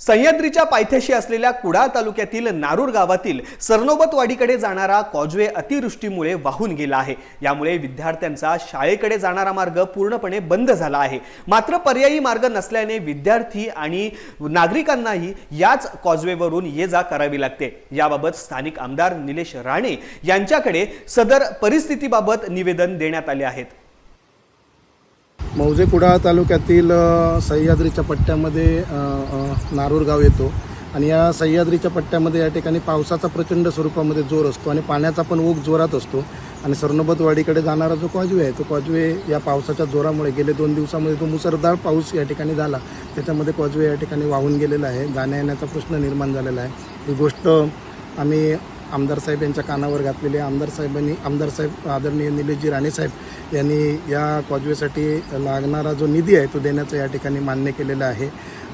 सह्याद्रीच्या पायथ्याशी असलेल्या कुडाळ तालुक्यातील नारूर गावातील सरनोबतवाडीकडे जाणारा कॉजवे अतिवृष्टीमुळे वाहून गेला आहे. यामुळे विद्यार्थ्यांचा शाळेकडे जाणारा मार्ग पूर्णपणे बंद झाला आहे. मात्र पर्यायी मार्ग नसल्याने विद्यार्थी आणि नागरिकांनाही याच कॉजवेवरून ये जा करावी लागते. याबाबत स्थानिक आमदार निलेश राणे यांच्याकडे सदर परिस्थितीबाबत निवेदन देण्यात आले आहेत. मौजे कुडाळ तालुक्यातील सह्याद्रीच्या पट्ट्यामध्ये नारूर गाव येतो. आणि या सह्याद्रीच्या पट्ट्यामध्ये या ठिकाणी पावसाचा प्रचंड स्वरूपामध्ये जोर असतो आणि पाण्याचा पण ओघ जोरात असतो. आणि सरनोबतवाडीकडे जाणारा जो कॉजवे आहे तो कॉजवे या पावसाच्या जोरामुळे गेले दोन दिवसामध्ये जो मुसळधार पाऊस या ठिकाणी झाला त्याच्यामध्ये कॉजवे या ठिकाणी वाहून गेलेला आहे. जाण्या येण्याचा प्रश्न निर्माण झालेला आहे. ही गोष्ट आम्ही आमदार साहेब यांच्या कानावर घातलेली आहे. आमदार साहेबांनी आमदार साहेब आदरणीय निलेशजी राणे साहेब यांनी या कॉजवेसाठी लागणारा जो निधी आहे तो देण्याचं या ठिकाणी मान्य केलेलं आहे.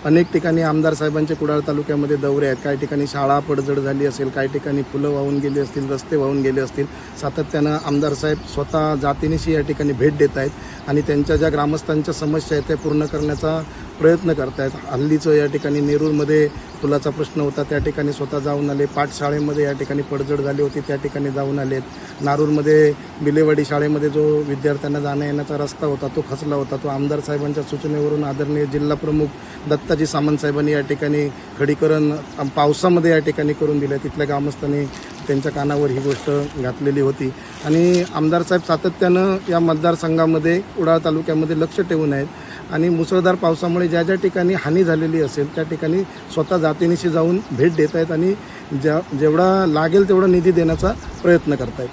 अनेक ठिकाणी आमदार साहेबांचे कुडाळ तालुक्यामध्ये दौरे आहेत. काही ठिकाणी शाळा पडझड झाली असेल काही ठिकाणी फुलं वाहून गेली असतील रस्ते वाहून गेले असतील. सातत्यानं आमदार साहेब स्वतः जातीनिशी या ठिकाणी भेट देत आहेत आणि त्यांच्या ज्या ग्रामस्थांच्या समस्या आहेत त्या पूर्ण करण्याचा प्रयत्न करत आहेत. हल्लीचं या ठिकाणी नेरूरमध्ये पुलाचा प्रश्न होता त्या ठिकाणी स्वतः जाऊन आले. पाठशाळेमध्ये या ठिकाणी पडझड झाली होती त्या ठिकाणी जाऊन आलेत. नारूरमध्ये बिलेवाडी शाळेमध्ये जो विद्यार्थ्यांना जाण्या येण्याचा रस्ता होता तो खचला होता. तो आमदार साहेबांच्या सूचनेवरून आदरणीय जिल्हा प्रमुख दत्ताजी सामंत साहेबांनी या ठिकाणी खडीकरण पावसामध्ये या ठिकाणी करून दिलं. तिथल्या ग्रामस्थांनी त्यांच्या कानावर ही गोष्ट घातलेली होती. आणि आमदार साहेब सातत्यानं या मतदारसंघामध्ये कुडाळ तालुक्यामध्ये लक्ष ठेवून आहेत. आणि मुसळधार पावसामुळे ज्या ज्या ठिकाणी हानी झालेली असेल त्या ठिकाणी स्वतः जातीनिशी जाऊन भेट देत आहेत आणि ज्या जेवढा लागेल तेवढा निधी देण्याचा प्रयत्न करतायत.